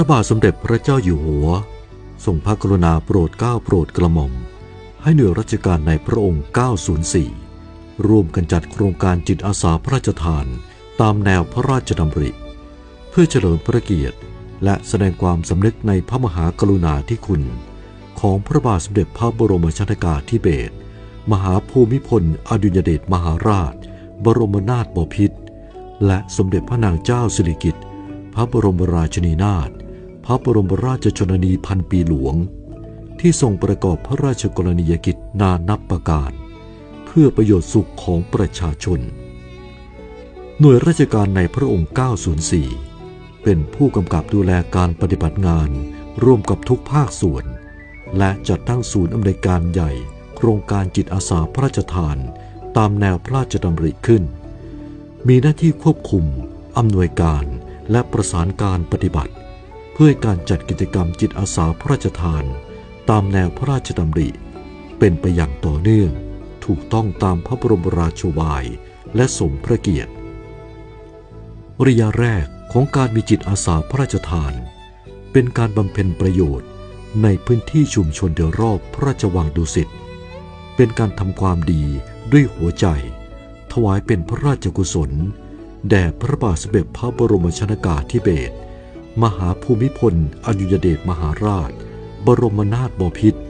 ระบาทสมเด็จพระเจ้าอยู่หัวทรงพระกรุณาโปรดเกล้าโปรดกระหม่อม ให้หน่วยราชการในพระองค์ 904 ร่วมกันจัดโครงการจิตอาสาพระราชทานตามแนวพระราชดำริ เพื่อเฉลิมพระเกียรติ และแสดงความสำนึกในพระมหากรุณาธิคุณ ของพระบาทสมเด็จพระบรมชนกาธิเบศรมหาภูมิพลอดุลยเดชมหาราช บรมนาถบพิตรและสมเด็จพระนางเจ้าสิริกิติ์พระบรมราชินีนาถ ระบรมราชชนนีพันปีหลวง ที่ทรงประกอบพระราชกรณียกิจนานับประการ เพื่อประโยชน์สุขของประชาชน หน่วยราชการในพระองค์ 904 เป็นผู้กำกับดูแลการปฏิบัติงานร่วมกับทุกภาคส่วน และจัดตั้งศูนย์อำนวยการใหญ่ โครงการจิตอาสาพระราชทาน ตามแนวพระราชดำริขึ้น มีหน้าที่ควบคุมอำนวยการและประสานการปฏิบัติ พื่อการจัดกิจกรรมจิตอาสาพระราชทาน ตามแนวพระราชดำริ เป็นไปอย่างต่อเนื่อง ถูกต้องตามพระบรมราชวาย และสมพระเกียรติระยะแรกของการมีจิตอาสาพระราชทาน เป็นการบำเพ็ญประโยชน์ในพื้นที่ชุมชนโดยรอบพระราชวังดุสิตเป็นการทำความดีด้วยหัวใจ ถวายเป็นพระราชกุศล แด่พระบาทสมเด็จพระบรมชนากาธิเบศร มหาภูมิพลอดุลยเดชมหาราช บรมนาถบพิตร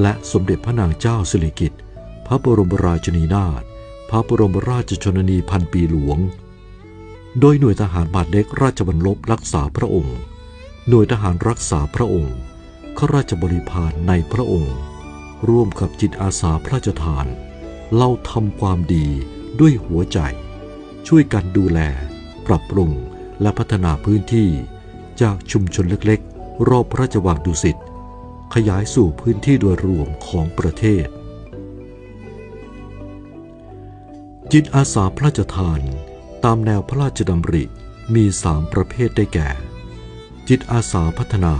และสมเด็จพระนางเจ้าสิริกิติ์พระบรมราชินีนาถพระบรมราชชนนีพันปีหลวง โดยหน่วยทหารบาดเล็กราชบัลลบรักษาพระองค์ หน่วยทหารรักษาพระองค์ข้าราชบริพารในพระองค์ ร่วมกับจิตอาสาพระราชทานเราทำความดีด้วยหัวใจ ช่วยกันดูแล ปรับปรุงและพัฒนาพื้นที่ จากชุมชนเล็กๆ รอบพระราชวังดุสิตขยายสู่พื้นที่โดยรวมของประเทศ จิตอาสาพระราชทานตามแนวพระราชดำริมีสามประเภทได้แก่ จิตอาสาพัฒนา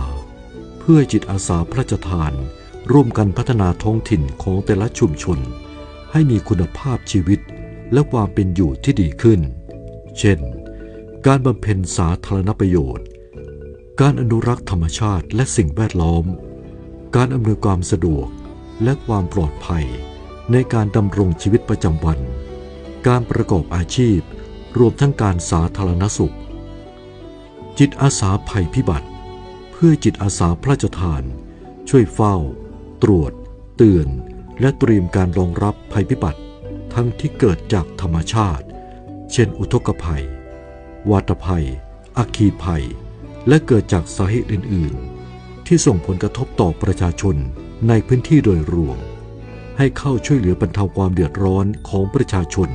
เพื่อจิตอาสาพระราชทาน ร่วมกันพัฒนาท้องถิ่นของแต่ละชุมชน ให้มีคุณภาพชีวิตและความเป็นอยู่ที่ดีขึ้น เช่น การบำเพ็ญสาธารณประโยชน์ การอนุรักษ์ธรรมชาติและสิ่งแวดล้อม การอำนวยความสะดวกและความปลอดภัย ในการดำรงชีวิตประจำวัน การประกอบอาชีพ รวมทั้งการสาธารณสุข จิตอาสาภัยพิบัติ เพื่อจิตอาสาพระราชทาน ช่วยเฝ้า ตรวจ เตือน และเตรียมการรองรับภัยพิบัติ ทั้งที่เกิดจากธรรมชาติ เช่น อุทกภัย วาตภัยอัคคีภัย และเกิดจากสาเหตุอื่น ๆ ที่ส่งผลกระทบต่อประชาชนในพื้นที่โดยรวม ให้เข้าช่วยเหลือบรรเทาความเดือดร้อนของประชาชน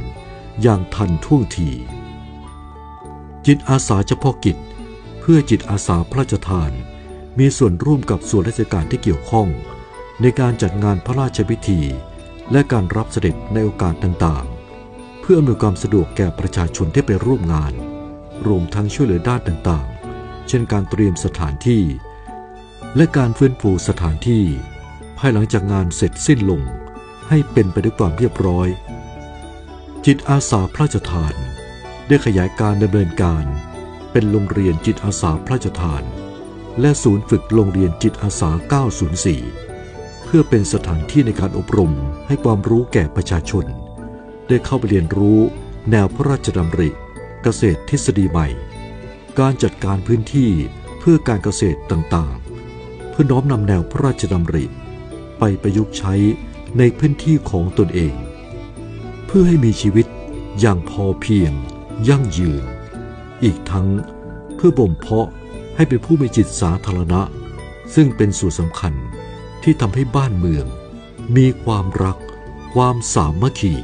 อย่างทันท่วงที จิตอาสาเฉพาะกิจ เพื่อจิตอาสาพระราชทาน มีส่วนร่วมกับส่วนราชการที่เกี่ยวข้อง ในการจัดงานพระราชพิธี และการรับเสด็จในโอกาสต่าง ๆ เพื่ออำนวยความสะดวกแก่ประชาชนที่ไปร่วมงาน รวมทั้งช่วยเหลือด้านต่าง เช่นการเตรียมสถานที่ และการฟื้นฟูสถานที่ ภายหลังจากงานเสร็จสิ้นลงให้เป็นไปด้วยความเรียบร้อย จิตอาสาพระราชทาน ได้ขยายการดำเนินการ เป็นโรงเรียนจิตอาสาพระราชทาน และศูนย์ฝึกโรงเรียนจิตอาสา 904 เพื่อเป็นสถานที่ในการอบรมให้ความรู้แก่ประชาชน ได้เข้าไปเรียนรู้แนวพระราชดำริ เกษตรทฤษฎีใหม่ การจัดการพื้นที่เพื่อการเกษตรต่างๆ เพื่อน้อมนำแนวพระราชดำริ ไปประยุกต์ใช้ในพื้นที่ของตนเอง เพื่อให้มีชีวิตอย่างพอเพียง ยั่งยืน อีกทั้งเพื่อบ่มเพาะให้เป็นผู้มีจิตสาธารณะ ซึ่งเป็นส่วนสำคัญที่ทำให้บ้านเมือง มีความรัก ความสามัคคี